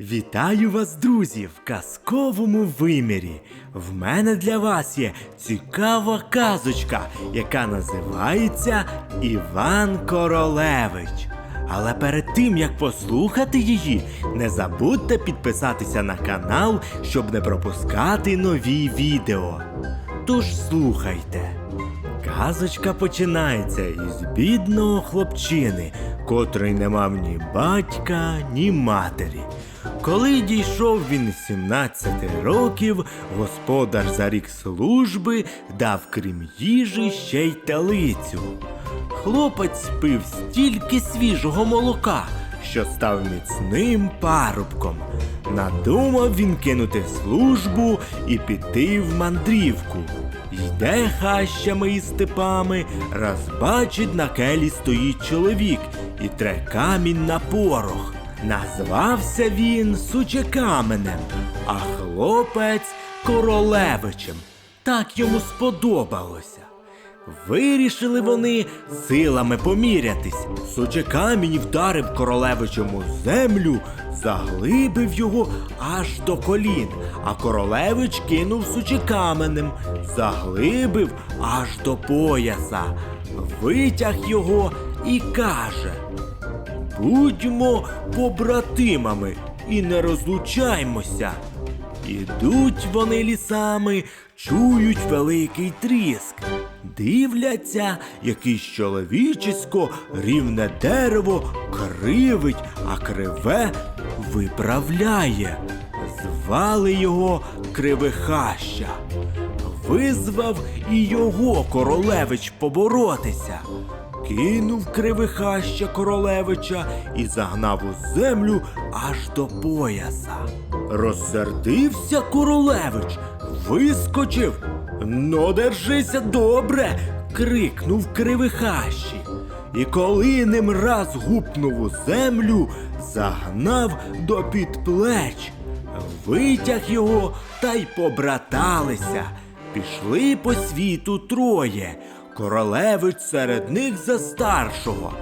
Вітаю вас, друзі, в казковому вимірі. В мене для вас є цікава казочка, яка називається Іван Королевич. Але перед тим як послухати її, не забудьте підписатися на канал, щоб не пропускати нові відео. Тож слухайте. Казочка починається із бідного хлопчини, котрий не мав ні батька, ні матері. Коли дійшов він 17 років, господар за рік служби дав крім їжі ще й телицю. Хлопець пив стільки свіжого молока, що став міцним парубком. Надумав він кинути службу і піти в мандрівку. Йде хащами і степами, раз бачить на келі стоїть чоловік і тре камінь на порох. Назвався він Сучекаменем, а хлопець Королевичем. Так йому сподобалося. Вирішили вони силами помірятись. Сучекамінь вдарив королевичем у землю, заглибив його аж до колін, а королевич кинув сучекаменем, заглибив аж до пояса, витяг його і каже: Будьмо побратимами і не розлучаймося. Ідуть вони лісами, чують великий тріск. Дивляться, якийсь чоловічисько рівне дерево кривить, а криве виправляє. Звали його Кривихаща. Визвав і його королевич поборотися. Кинув кривихаща королевича і загнав у землю аж до пояса. Розсердився королевич, вискочив. Ну, держися добре. крикнув кривихащі. І коли ним раз гупнув у землю, загнав до під плеч, витяг його та й побраталися. Пішли по світу троє. Королевич серед них за старшого.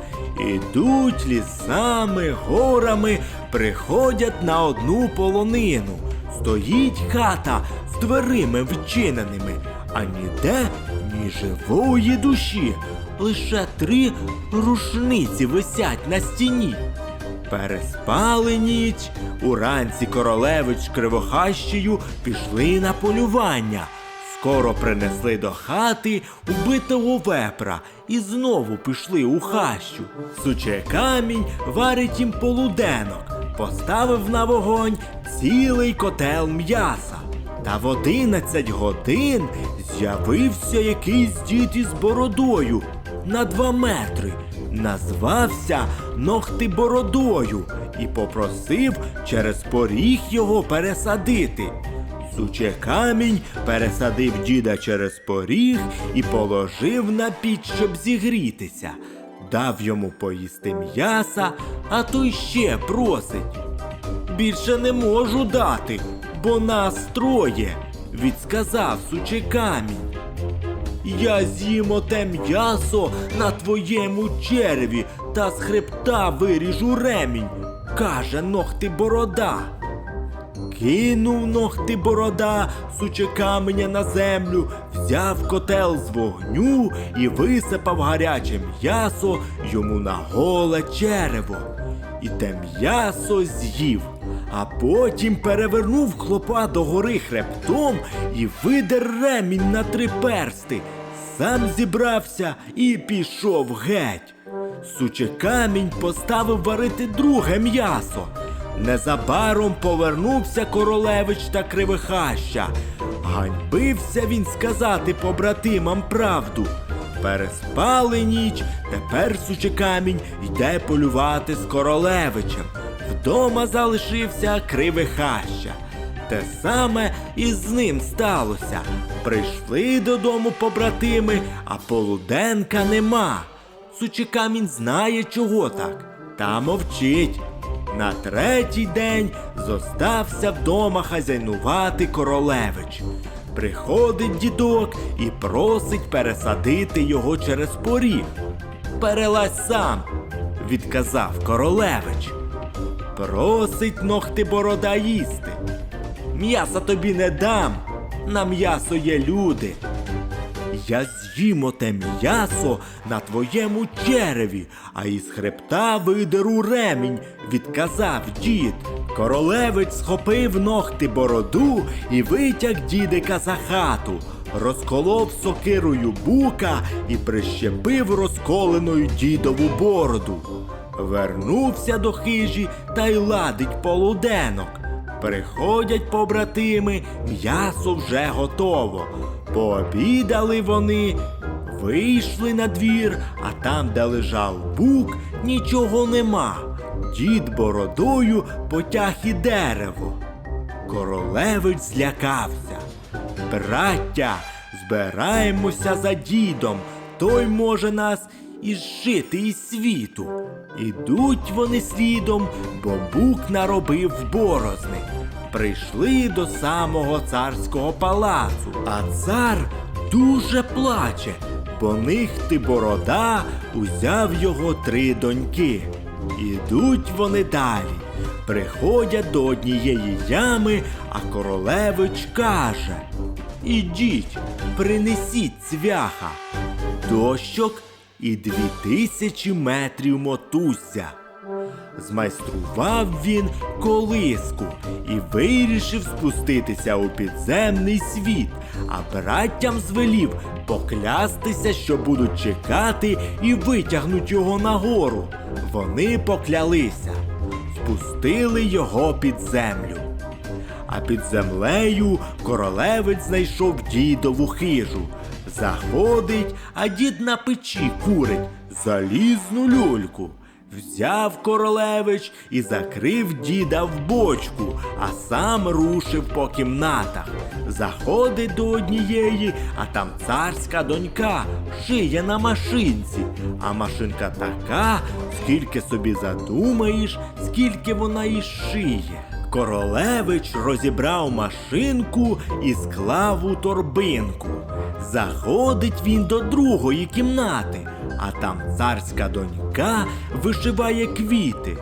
Ідуть лісами, горами, приходять на одну полонину. Стоїть хата з дверима відчиненими, а ніде ні живої душі. Лише три рушниці висять на стіні. Переспали ніч, уранці королевич кривохащею пішли на полювання. Скоро принесли до хати убитого вепра і знову пішли у хащу. Суче камінь варить їм полуденок, поставив на вогонь цілий котел м'яса. Та в одинадцять годин з'явився якийсь дід із бородою на два метри. Назвався Ногти Бородою і попросив через поріг його пересадити. Суче камінь пересадив діда через поріг і положив на піч, щоб зігрітися. Дав йому поїсти м'яса, а той ще просить. Більше не можу дати, бо нас троє, відсказав суче камінь. Я з'їм оте м'ясо на твоєму черві та з хребта виріжу ремінь, каже ногти борода. Кинув ногти борода суче каменя на землю, взяв котел з вогню і висипав гаряче м'ясо йому на голе черево. І те м'ясо з'їв, а потім перевернув хлопа до гори хребтом і видер ремінь на три персти. Сам зібрався і пішов геть. Суче камінь поставив варити друге м'ясо. Незабаром повернувся королевич та кривихаща. Ганьбився він сказати побратимам правду. Переспали ніч, тепер суче камінь йде полювати з королевичем. Вдома залишився кривихаща. Те саме і з ним сталося. Прийшли додому побратими, а полуденка нема. Сучекамінь знає, чого так, та мовчить. На третій день зостався вдома хазяйнувати королевич. Приходить дідок і просить пересадити його через поріг. Перелазь сам, відказав королевич. просить ногти борода їсти. М'яса тобі не дам, на м'ясо є люди. Я з'їм оте м'ясо на твоєму череві, а із хребта видеру ремінь, відказав дід. Королевич схопив ногти бороду і витяг дідика за хату, розколов сокирою бука і прищепив розколеною дідову бороду. Вернувся до хижі та й ладить полуденок. Приходять побратими, м'ясо вже готово. Пообідали вони, вийшли на двір, а там, де лежав бук, нічого нема. Дід бородою потяг і дерево. Королевич злякався. Браття, збираємося за дідом, той може нас і зжити із світу. Ідуть вони слідом, бо бук наробив борозни. Прийшли до самого царського палацу, а цар дуже плаче, бо нихти борода узяв його три доньки. Ідуть вони далі. Приходять до однієї ями, а королевич каже: Ідіть, принесіть цвяха, дощок і дві тисячі метрів мотуся. Змайстрував він колиску і вирішив спуститися у підземний світ, а браттям звелів поклястися, що будуть чекати і витягнуть його нагору. Вони поклялися, спустили його під землю. А під землею королевець знайшов дідову хижу. Заходить, а дід на печі курить залізну люльку. Взяв королевич і закрив діда в бочку, а сам рушив по кімнатах. Заходить до однієї, а там царська донька шиє на машинці. А машинка така, скільки собі задумаєш, скільки вона і шиє. Королевич розібрав машинку і склав у торбинку. Заходить він до другої кімнати, а там царська донька вишиває квіти.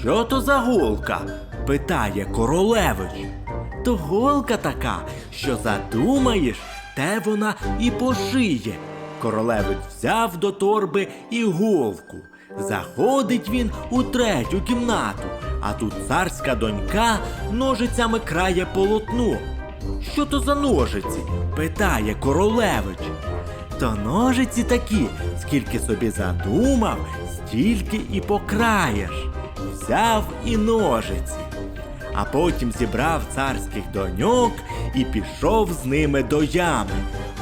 Що то за голка? питає королевич. То голка така, що задумаєш, те вона і пошиє. Королевич взяв до торби і голку. Заходить він у третю кімнату, а тут царська донька ножицями крає полотно. Що то за ножиці? питає королевич. То ножиці такі, скільки собі задумав, стільки і покраєш. Взяв і ножиці. А потім зібрав царських доньок і пішов з ними до ями.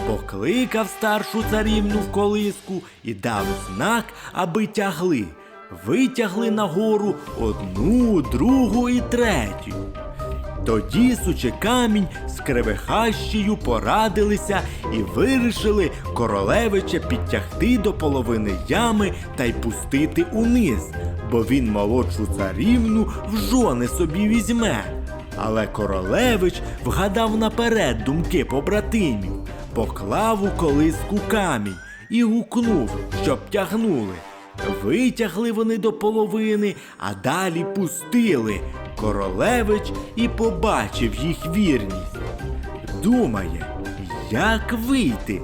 Покликав старшу царівну в колиску і дав знак, аби тягли. Витягли нагору одну, другу і третю. Тоді суче камінь з кривихащею порадилися і вирішили королевича підтягти до половини ями та й пустити униз, бо він молодшу царівну в жони собі візьме. Але королевич вгадав наперед думки побратимів, поклав у колиску камінь і гукнув, щоб тягнули. Витягли вони до половини, а далі пустили. Королевич і побачив їх вірність. Думає, як вийти.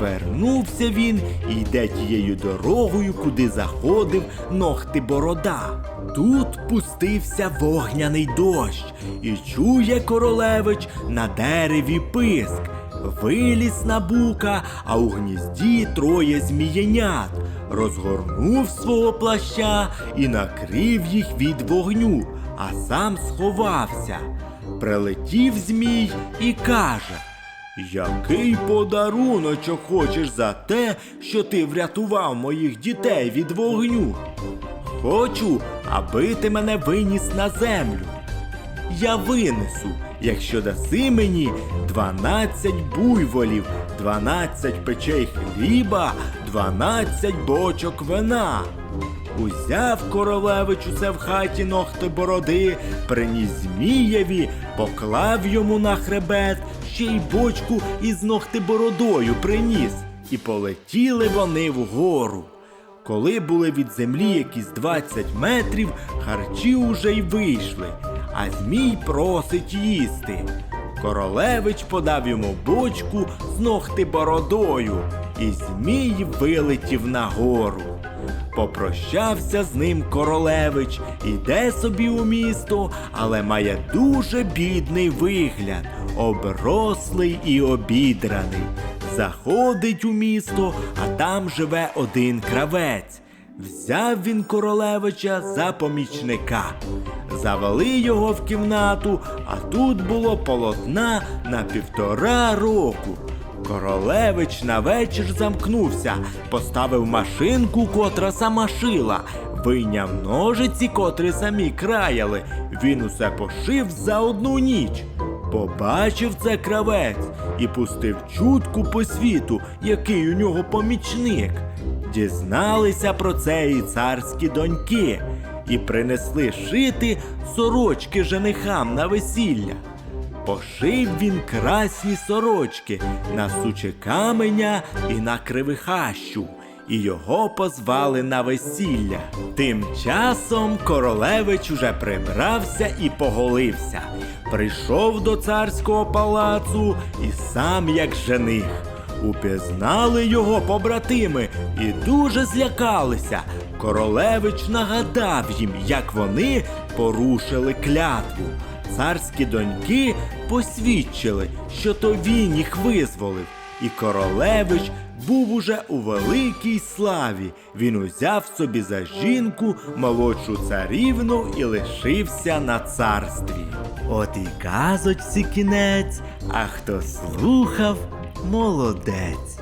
Вернувся він і йде тією дорогою, куди заходив ногти борода. Тут пустився вогняний дощ, і чує королевич на дереві писк. Виліз на бука, а у гнізді троє змієнят. Розгорнув свого плаща і накрив їх від вогню, а сам сховався. Прилетів змій і каже: Який подаруночок хочеш за те, що ти врятував моїх дітей від вогню? Хочу, аби ти мене виніс на землю. Я винесу, якщо даси мені 12 буйволів, 12 печей хліба, 12 бочок вина. Узяв королевич усе в хаті ногти бороди, приніс Змієві, поклав йому на хребет, ще й бочку із ногти бородою приніс, і полетіли вони вгору. Коли були від землі якісь 20 метрів, харчі уже й вийшли, а Змій просить їсти. Королевич подав йому бочку з ногти бородою, і Змій вилетів нагору. Попрощався з ним королевич, іде собі у місто, але має дуже бідний вигляд, оброслий і обідраний. Заходить у місто, а там живе один кравець. Взяв він королевича за помічника. Завели його в кімнату, а тут було полотна на півтора року. Королевич на вечір замкнувся, поставив машинку, котра сама шила, вийняв ножиці, котрі самі краяли. Він усе пошив за одну ніч. Побачив це кравець і пустив чутку по світу, який у нього помічник. Дізналися про це і царські доньки, і принесли шити сорочки женихам на весілля. Пошив він красні сорочки на суче каменя і на кривихащу, і його позвали на весілля. Тим часом королевич уже прибрався і поголився. Прийшов до царського палацу і сам як жених. Упізнали його побратими і дуже злякалися. Королевич нагадав їм, як вони порушили клятву. Царські доньки посвідчили, що то він їх визволив, і королевич був уже у великій славі. Він узяв собі за жінку молодшу царівну і лишився на царстві. От і казочці кінець, а хто слухав, молодець.